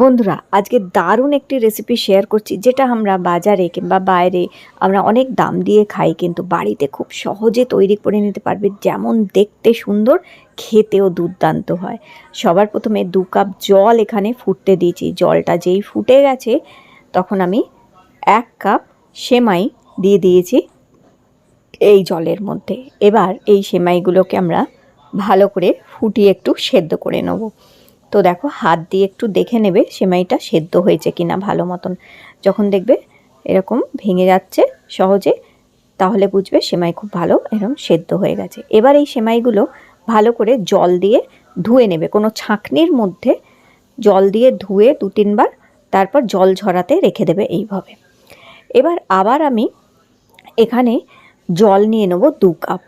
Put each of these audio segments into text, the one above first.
বন্ধুরা, আজকে দারুণ একটি রেসিপি শেয়ার করছি, যেটা আমরা বাজারে কিংবা বাইরে আমরা অনেক দাম দিয়ে খাই, কিন্তু বাড়িতে খুব সহজে তৈরি করে নিতে পারবে, যেমন দেখতে সুন্দর, খেতেও দুর্দান্ত হয়। সবার প্রথমে দু কাপ জল এখানে ফুটতে দিয়েছি, জলটা যেই ফুটে গেছে, তখন আমি এক কাপ সেমাই দিয়ে দিয়েছি এই জলের মধ্যে। এবার এই সেমাইগুলোকে আমরা ভালো করে ফুটিয়ে একটু সেদ্ধ করে নেব। তো দেখো, হাত দিয়ে একটু দেখে নেবে সেমাইটা সেদ্ধ হয়েছে কিনা ভালো মতন। যখন দেখবে এরকম ভেঙে যাচ্ছে সহজে, তাহলে বুঝবে সেমাই খুব ভালো এরকম সেদ্ধ হয়ে গেছে। এবার এই সেমাইগুলো ভালো করে জল দিয়ে ধুয়ে নেবে। কোনো ছাঁকনির মধ্যে জল দিয়ে ধুয়ে দু তিনবার তারপর জল ঝরাতে রেখে দেবে এইভাবে। এবার আবার আমি এখানে জল নিয়ে নেব দু কাপ।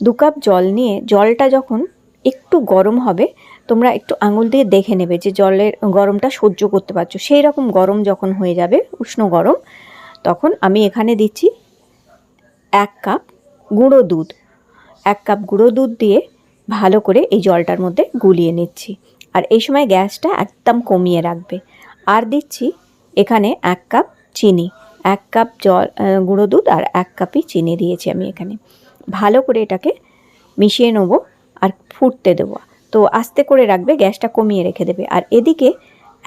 দু কাপ জল নিয়ে, জলটা যখন একটু গরম হবে তোমরা একটু আঙুল দিয়ে দেখে নেবে যে জলের গরমটা সহ্য করতে পারছ। সেই রকম গরম যখন হয়ে যাবে, উষ্ণ গরম, তখন আমি এখানে দিচ্ছি এক কাপ গুঁড়ো দুধ। এক কাপ গুঁড়ো দুধ দিয়ে ভালো করে এই জলটার মধ্যে গুলিয়ে নিচ্ছি। আর এই সময় গ্যাসটা একদম কমিয়ে রাখবে। আর দিচ্ছি এখানে এক কাপ চিনি। এক কাপ জল গুঁড়ো দুধ আর এক কাপই চিনি দিয়েছি আমি এখানে। ভালো করে এটাকে মিশিয়ে নেব আর ফুটতে দেবো। তো আস্তে করে রাখবে, গ্যাসটা কমিয়ে রেখে দেবে। আর এদিকে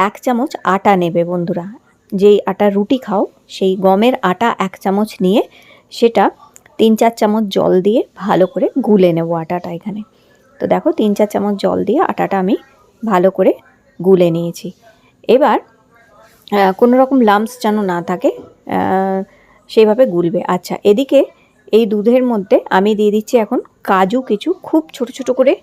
এক চামচ আটা নেবে বন্ধুরা। যেই আটা রুটি খাও, সেই গমের আটা এক চামচ নিয়ে সেটা তিন চার চামচ জল দিয়ে ভালো করে গুলে নেব আটাটা এখানে। তো দেখো, তিন চার চামচ জল দিয়ে আটাটা আমি ভালো করে গুলে নিয়েছি। এবার কোনো রকম লাম্পস যেন না থাকে সেইভাবে গুলবে। আচ্ছা এদিকে এই দুধের মধ্যে আমি দিয়ে দিচ্ছি এখন কাজু, কিছু খুব ছোট ছোট করে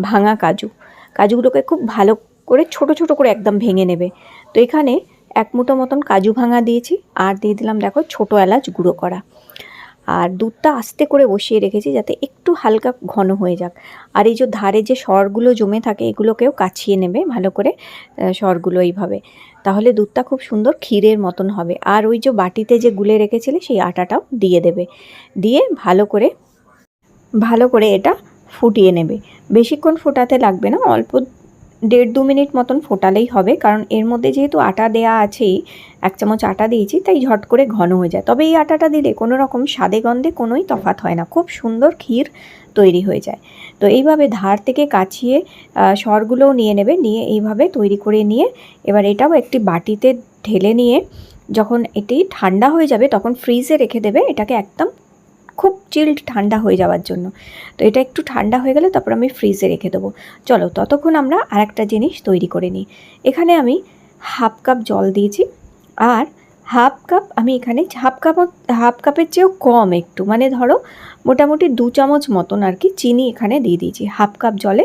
ভাঙা কাজু। কাজুগুলোকে খুব ভালো করে, ছোট ছোট করে একদম ভেঙে নেবে। তো এখানে এক মুঠো মতন কাজু ভাঙা দিয়েছি। আর দিয়ে দিলাম, দেখো, ছোটো এলাচ গুঁড়ো করা। আর দুধটা আস্তে করে বসিয়ে রেখেছি যাতে একটু হালকা ঘন হয়ে যাক। আর এই যে ধারে যে স্বরগুলো জমে থাকে, এগুলোকেও কাছিয়ে নেবে ভালো করে স্বরগুলো এইভাবে। তাহলে দুধটা খুব সুন্দর ক্ষীরের মতন হবে। আর ওই যে বাটিতে যে গুলে রেখেছিলে, সেই আটাটাও দিয়ে দেবে। দিয়ে ভালো করে ভালো করে এটা ফুটিয়ে নেবে। বেশিক্ষণ ফোটাতে লাগবে না, অল্প দেড় দু মিনিট মতন ফোটালেই হবে, কারণ এর মধ্যে যেহেতু আটা দেয়া আছেই, এক চামচ আটা দিয়েছি, তাই ঝট করে ঘন হয়ে যায়। তবে এই আটাটা দিলে কোনো রকম স্বাদে গন্ধে কোনোই তফাত হয় না, খুব সুন্দর ক্ষীর তৈরি হয়ে যায়। তো এইভাবে ধার থেকে কাছিয়ে স্বরগুলোও নিয়ে নেবে, নিয়ে এইভাবে তৈরি করে নিয়ে, এবার এটাও একটি বাটিতে ঢেলে নিয়ে, যখন এটি ঠান্ডা হয়ে যাবে, তখন ফ্রিজে রেখে দেবে, এটাকে একদম খুব চিল্ড ঠান্ডা হয়ে যাওয়ার জন্য। তো এটা একটু ঠান্ডা হয়ে গেলে তারপর আমি ফ্রিজে রেখে দেবো। চলো, ততক্ষণ আমরা আরেকটা জিনিস তৈরি করে নিই। এখানে আমি হাফ কাপ জল দিয়েছি। আর হাফ কাপ আমি এখানে হাফ কাপ হাফ কাপের চেয়েও কম একটু। মানে ধরো, মোটামুটি দু চামচ মতন আর কি চিনি এখানে দিয়ে দিয়েছি। হাফ কাপ জলে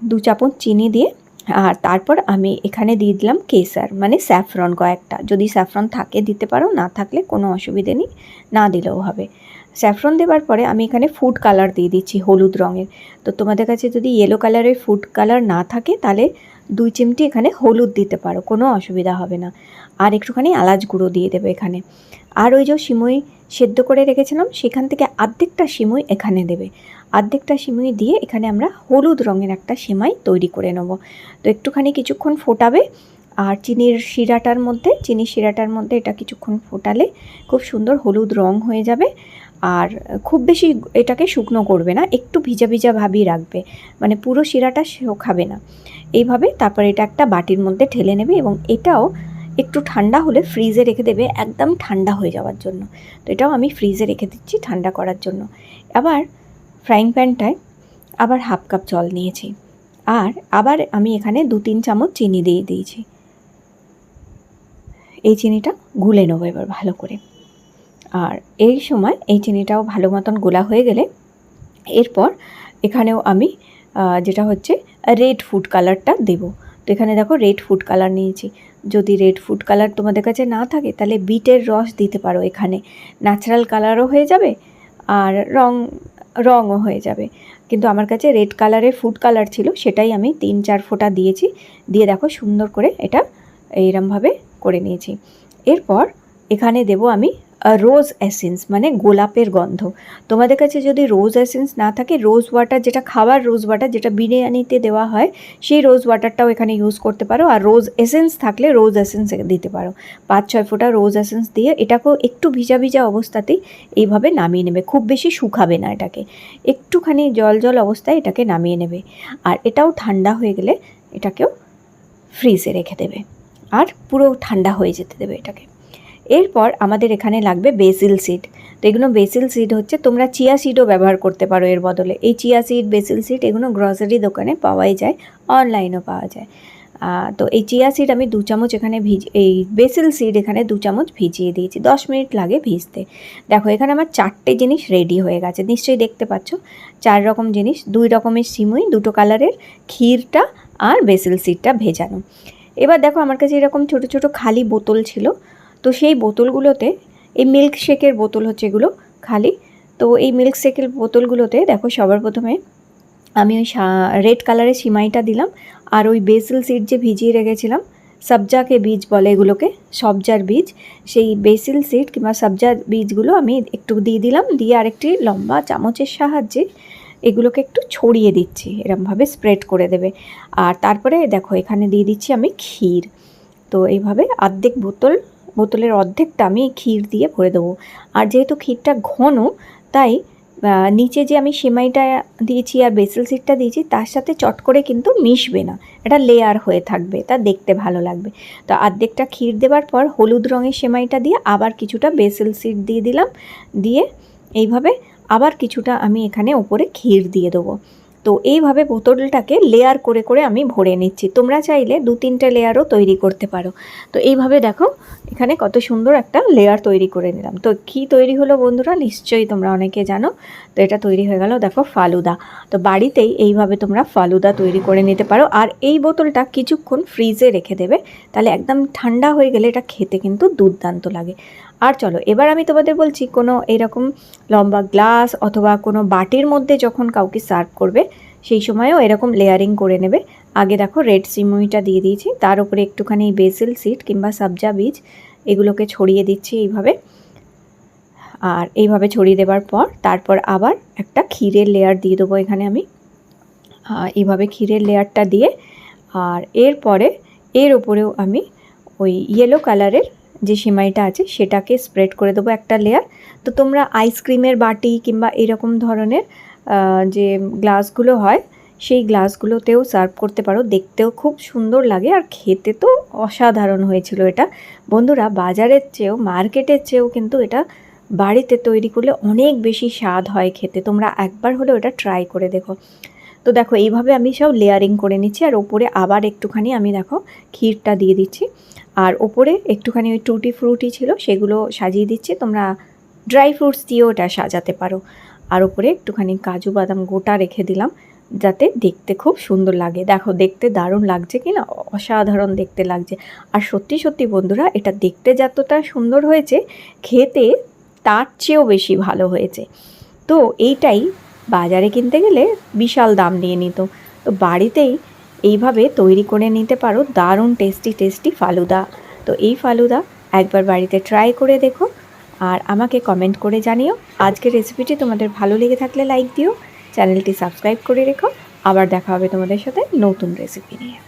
দু চামচ চিনি দিয়ে আর তারপর আমি এখানে দিয়ে দিলাম কেসার মানে স্যাফরন কয়েকটা। যদি স্যাফরন থাকে, দিতে পারো, না থাকলে কোনো অসুবিধে নেই, না দিলেও হবে। স্যাফরন দেওয়ার পরে আমি এখানে ফুড কালার দিয়ে দিচ্ছি, হলুদ রঙের। তো তোমাদের কাছে যদি ইয়েলো কালারের ফুড কালার না থাকে, তাহলে দুই চিমটি এখানে হলুদ দিতে পারো, কোনো অসুবিধা হবে না। আর একটুখানি আলাচ গুঁড়ো দিয়ে দেবে এখানে। আর ওই যে সিমুই সেদ্ধ করে রেখেছিলাম, সেখান থেকে আর্ধেকটা সিমুই এখানে দেবে। আর্ধেকটা সিমুই দিয়ে এখানে আমরা হলুদ রঙের একটা সেমাই তৈরি করে নেব। তো একটুখানি কিছুক্ষণ ফোটাবে আর চিনির শিরাটার মধ্যে, চিনির শিরাটার মধ্যে এটা কিছুক্ষণ ফোটালে খুব সুন্দর হলুদ রং হয়ে যাবে। আর খুব বেশি এটাকে শুকনো করবে না, একটু ভিজা ভিজা ভাবই রাখবে মানে পুরো শিরাটা খাবে না। এইভাবে তারপর এটা একটা বাটির মধ্যে ঠেলে নেবে এবং এটাও একটু ঠান্ডা হলে ফ্রিজে রেখে দেবে একদম ঠান্ডা হয়ে যাওয়ার জন্য। তো এটাও আমি ফ্রিজে রেখে দিচ্ছি ঠান্ডা করার জন্য। আবার ফ্রাইং প্যানটায় আবার হাফ কাপ জল নিয়েছি। আর আবার আমি এখানে দু তিন চামচ চিনি দিয়ে দিয়েছি। এই চিনিটা গুলে নেব এবার ভালো করে। আর এই সময় এই চিনিটাও ভালো মতন গোলা হয়ে গেলে এরপর এখানেও আমি যেটা হচ্ছে রেড ফুড কালারটা দেবো। তো এখানে দেখো রেড ফুড কালার নিয়েছি। যদি রেড ফুড কালার তোমাদের কাছে না থাকে, তাহলে বিটের রস দিতে পারো এখানে। ন্যাচারাল কালারও হয়ে যাবে আর রং রঙও হয়ে যাবে। কিন্তু আমার কাছে রেড কালারের ফুড কালার ছিল, সেটাই আমি তিন চার ফোঁটা দিয়েছি। দিয়ে দেখো সুন্দর করে এটা এইরমভাবে করে নিয়েছি। এরপর এখানে দেব আমি রোজ এসেন্স মানে গোলাপের গন্ধ। তোমাদের কাছে যদি রোজ এসেন্স না থাকে রোজ ওয়াটার যেটা খাবার রোজ ওয়াটার যেটা বিরিয়ানিতে দেওয়া হয়, সেই রোজ ওয়াটারটাও এখানে ইউজ করতে পারো। আর রোজ এসেন্স থাকলে রোজ এসেন্স দিতে পারো। পাঁচ, ছয় ফোঁটা রোজ এসেন্স দিয়ে এটাকেও একটু ভিজা ভিজা অবস্থাতেই এইভাবে নামিয়ে নেবে। খুব বেশি শুকাবে না এটাকে। একটুখানি জল জল অবস্থায় এটাকে নামিয়ে নেবে। আর এটাও ঠান্ডা হয়ে গেলে এটাকেও ফ্রিজে রেখে দেবে। আর পুরো ঠান্ডা হয়ে যেতে দেবে এটাকে। এরপর আমাদের এখানে লাগবে বেসিল সিড তো এগুলো বেসিল সিড হচ্ছে, তোমরা চিয়া সিডও ব্যবহার করতে পারো এর বদলে। এই চিয়া সিড বেসিল সিড এগুলো গ্রসারি দোকানে পাওয়াই যায় অনলাইনও পাওয়া যায়। তো এই চিয়া সিড আমি দু চামচ এখানে ভিজ, এই বেসিল সিড এখানে দু চামচ ভিজিয়ে দিয়েছি, দশ মিনিট লাগে ভিজতে। দেখো, এখানে আমার চারটে জিনিস রেডি হয়ে গেছে, নিশ্চয়ই দেখতে পাচ্ছ। চার রকম জিনিস, দুই রকমের সিমুই, দুটো কালারের ক্ষীরটা আর বেসিল সিডটা ভেজানো। এবার দেখো, আমার কাছে এরকম ছোট ছোট খালি বোতল ছিল তো সেই বোতলগুলোতে এই মিল্ক শেকের বোতল হচ্ছে এগুলো খালি। তো এই মিল্ক শেকের বোতলগুলোতে দেখো সবার প্রথমে আমি ওই রেড কালারের সিমাইটা দিলাম আর ওই বেসিল সিড যে ভিজিয়ে রেখেছিলাম সবজাকে বীজ বলে এগুলোকে সবজার বীজ, সেই বেসিল সিড কিংবা সবজার বীজগুলো আমি একটু দিয়ে দিলাম, দিয়ে আরেকটি লম্বা চামচের সাহায্যে এগুলোকে একটু ছড়িয়ে দিচ্ছি, এরমভাবে স্প্রেড করে দেবে। আর তারপরে দেখো এখানে দিয়ে দিচ্ছি আমি ক্ষীর। তো এইভাবে অর্ধেক বোতল বোতলের অর্ধেকটা আমি ক্ষীর দিয়ে ভরে দেবো। আর যেহেতু ক্ষীরটা ঘন, তাই নিচে যে আমি সেমাইটা দিয়েছি আর বেসেল সিটটা দিয়েছি, তার সাথে চট করে কিন্তু মিশবে না। এটা লেয়ার হয়ে থাকবে, তা দেখতে ভালো লাগবে। তো অর্ধেকটা ক্ষীর দেওয়ার পর হলুদ রঙের সেমাইটা দিয়ে আবার কিছুটা বেসেল সিট দিয়ে দিলাম। দিয়ে এইভাবে আবার কিছুটা আমি এখানে ওপরে ক্ষীর দিয়ে দেবো। তো এইভাবে বোতলটাকে লেয়ার করে করে আমি ভরে নিচ্ছি। তোমরা চাইলে দু তিনটে লেয়ারও তৈরি করতে পারো। তো এইভাবে দেখো, এখানে কত সুন্দর একটা লেয়ার তৈরি করে নিলাম। তো কি তৈরি হলো বন্ধুরা? নিশ্চয়ই তোমরা অনেকে জানো। তো এটা তৈরি হয়ে গেল দেখো ফালুদা। তো বাড়িতেই এইভাবে তোমরা ফালুদা তৈরি করে নিতে পারো। আর এই বোতলটা কিছুক্ষণ ফ্রিজে রেখে দেবে। তাহলে একদম ঠান্ডা হয়ে গেলে এটা খেতে কিন্তু দুর্দান্ত লাগে। আর চলো, এবার আমি তোমাদের বলছি কোনো এরকম লম্বা গ্লাস অথবা কোনো বাটির মধ্যে যখন কাউকে সার্ভ করবে, সেই সময়ও এরকম লেয়ারিং করে নেবে। আগে দেখো, রেড সিমুইটা দিয়ে দিয়েছি, তার উপরে একটুখানি বেসিল সিড কিংবা সবজা বীজ, এগুলোকে ছড়িয়ে দিচ্ছি এইভাবে। আর এইভাবে ছড়িয়ে দেওয়ার পর তারপর আবার একটা ক্ষীরের লেয়ার দিয়ে দেবো এখানে আমি। এইভাবে ক্ষীরের লেয়ারটা দিয়ে, আর এরপরে, এর ওপরেও আমি ওই ইয়েলো কালারের যে সিমাইটা আছে সেটাকে স্প্রেড করে দেবো একটা লেয়ার তো তোমরা আইসক্রিমের বাটি কিংবা এরকম ধরনের যে গ্লাসগুলো হয়, সেই গ্লাসগুলোতেও সার্ভ করতে পারো। দেখতেও খুব সুন্দর লাগে আর খেতে তো অসাধারণ হয়েছিল এটা। বন্ধুরা, বাজারের চেয়েও, মার্কেটের চেয়েও কিন্তু এটা বাড়িতে তৈরি করলে অনেক বেশি স্বাদ হয় খেতে। তোমরা একবার হলেও এটা ট্রাই করে দেখো। তো দেখো, এইভাবে আমি সব লেয়ারিং করে নিচ্ছি আর ওপরে আবার একটুখানি আমি দেখো ক্ষীরটা দিয়ে দিচ্ছি। আর ওপরে একটুখানি ওই টুটি ফ্রুটি ছিল, সেগুলো সাজিয়ে দিচ্ছি। তোমরা ড্রাই ফ্রুটস দিয়েও এটা সাজাতে পারো। আর ওপরে একটুখানি কাজু বাদাম গোটা রেখে দিলাম, যাতে দেখতে খুব সুন্দর লাগে। দেখো, দেখতে দারুণ লাগছে কি না অসাধারণ দেখতে লাগছে। আর সত্যি সত্যি বন্ধুরা, এটা দেখতে যতটা সুন্দর হয়েছে, খেতে তার চেয়েও বেশি ভালো হয়েছে। তো এইটাই বাজারে কিনতে গেলে বিশাল দাম নিয়ে নিত। তো বাড়িতেই এইভাবে তৈরি করে নিতে পারো। দারুণ টেস্টি টেস্টি ফালুদা। তো এই ফালুদা একবার বাড়িতে ট্রাই করে দেখো আর আমাকে কমেন্ট করে জানিও। আজকের রেসিপিটি তোমাদের ভালো লেগে থাকলে লাইক দিও। চ্যানেলটি সাবস্ক্রাইব করে রেখো। আবার দেখা হবে তোমাদের সাথে নতুন রেসিপি নিয়ে।